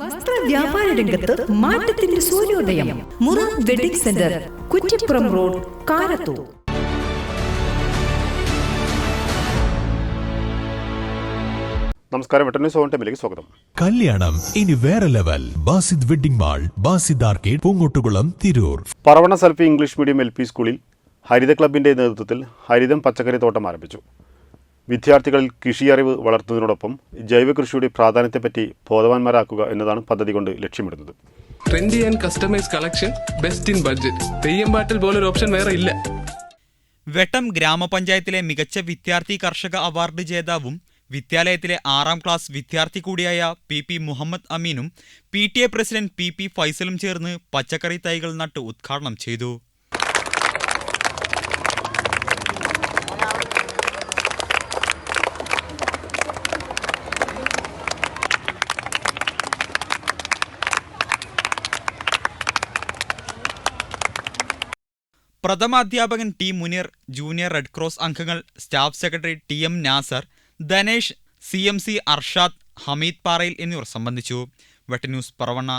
വസ്ത്ര വ്യാപാര രംഗത്ത് മാറ്റത്തിന്റെ സൂര്യോദയം. മുറ wedding centre Kuttippuram road Karathur. നമസ്കാരം വെട്ടന്യൂസ് ഓൺ ടൈമിലേക്ക് സ്വാഗതം. കല്യാണം ഇനി വേറെ level. Basid wedding mall Basid arcade Poongottukulam Tirur. Paravanna selfie English medium L P സ്കൂളിൽ ഹരിത ക്ലബിന്റെ നേതൃത്വത്തിൽ ഹരിതം പച്ചക്കറി തോട്ടം ആരംഭിച്ചു. വിദ്യാർത്ഥികളിൽ കൃഷിയറിവ് വളർത്തുന്നതിനോടൊപ്പം ജൈവകൃഷിയുടെ പ്രാധാന്യത്തെപ്പറ്റി ബോധവാന്മാരാക്കുക എന്നതാണ് പദ്ധതി കൊണ്ട് ലക്ഷ്യമിടുന്നത്. Trendy and customise collection best in budget Theyyam പാട്ടിൽ പോലൊരു ഓപ്ഷൻ വേറെ ഇല്ല. വെട്ടം ഗ്രാമപഞ്ചായത്തിലെ മികച്ച വിദ്യാർത്ഥി കർഷക അവാർഡ് ജേതാവും വിദ്യാലയത്തിലെ ആറാം ക്ലാസ് വിദ്യാർത്ഥി കൂടിയായ P P Muhammad അമീനും P T A president P P ഫൈസലും ചേർന്ന് പച്ചക്കറി തൈകൾ നട്ട് ഉദ്ഘാടനം ചെയ്തു. പ്രഥമാധ്യാപകൻ T Muneer junior red cross അംഗങ്ങൾ staff secretary T M Nasar Dhanesh C M C Arshad Hameed Parayil എന്നിവർ സംബന്ധിച്ചു. വെട്ടന്യൂസ് പറവണ്ണ.